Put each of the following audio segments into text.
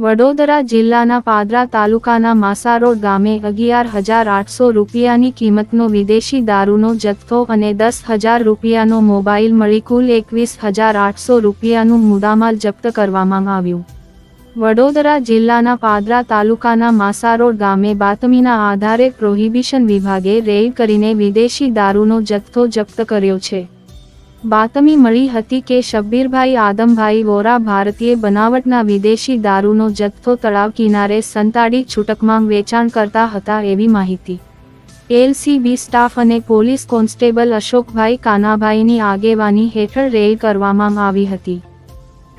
વડોદરા જિલ્લાના પાદરા તાલુકાના માસારોડ ગામે અગિયાર હજાર આઠસો રૂપિયાની કિંમતનો વિદેશી દારૂનો જથ્થો અને દસ હજાર રૂપિયાનો મોબાઈલ મળી કુલ એકવીસ હજાર આઠસો રૂપિયાનું મુદ્દામાલ જપ્ત કરવામાં આવ્યું. વડોદરા જિલ્લાના પાદરા તાલુકાના માસારોડ ગામે બાતમીના આધારે પ્રોહિબિશન વિભાગે રેડ કરીને વિદેશી દારૂનો જથ્થો જપ્ત કર્યો છે. બાતમી મળી હતી કે શબ્બીરભાઈ આદમભાઈ વોરા ભારતીય બનાવટના વિદેશી દારૂનો જથ્થો તળાવ કિનારે સંતાડી છૂટકમાં વેચાણ કરતા હતા એવી માહિતી. એલસીબી સ્ટાફ અને પોલીસ કોન્સ્ટેબલ અશોકભાઈ કાનાભાઈની આગેવાની હેઠળ રેડ કરવામાં આવી હતી.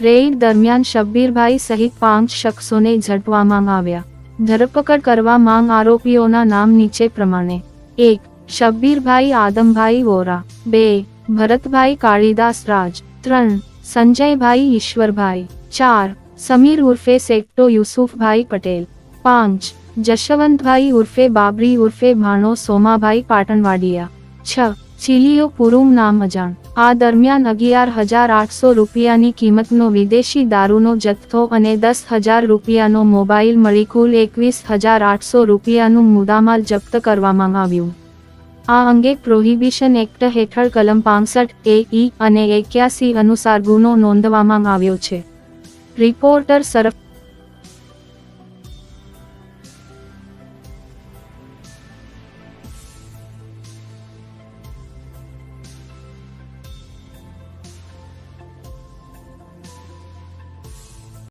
રેડ દરમિયાન શબ્બીરભાઈ સહિત પાંચ શખ્સોને ઝડપવામાં આવ્યા. ધરપકડ કરવા માંગ આરોપીઓના નામ નીચે પ્રમાણે. એક, શબ્બીરભાઈ આદમભાઈ વોરા. બે ભરતભાઈ કાળીદાસ રાજ, ત્રણ, સંજયભાઈ ઈશ્વરભાઈ, ચાર, સમીર ઉર્ફે સેક્ટો યુસુફભાઈ પટેલ, પાંચ, જશવંતભાઈ ઉર્ફે બાબરી ઉર્ફે ભાણો સોમાભાઈ પાટણવાડિયા, છ, ચીલીઓ પુરુમ નામ અજાણ. આ દરમિયાન અગિયાર હજાર આઠસો રૂપિયાની કિંમતનો વિદેશી દારૂનો જથ્થો અને દસ હજાર રૂપિયાનો મોબાઈલ મળી કુલ એકવીસ હજાર આઠસો રૂપિયાનું મુદ્દામાલ જપ્ત કરવામાં આવ્યું. આ અંગે પ્રોહિબિશન એક્ટ હેઠળ કલમ પાંસઠ, એ, ઈ અને એક્યાસી અનુસાર ગુનો નોંધવામાં આવ્યો છે. રિપોર્ટર સરફ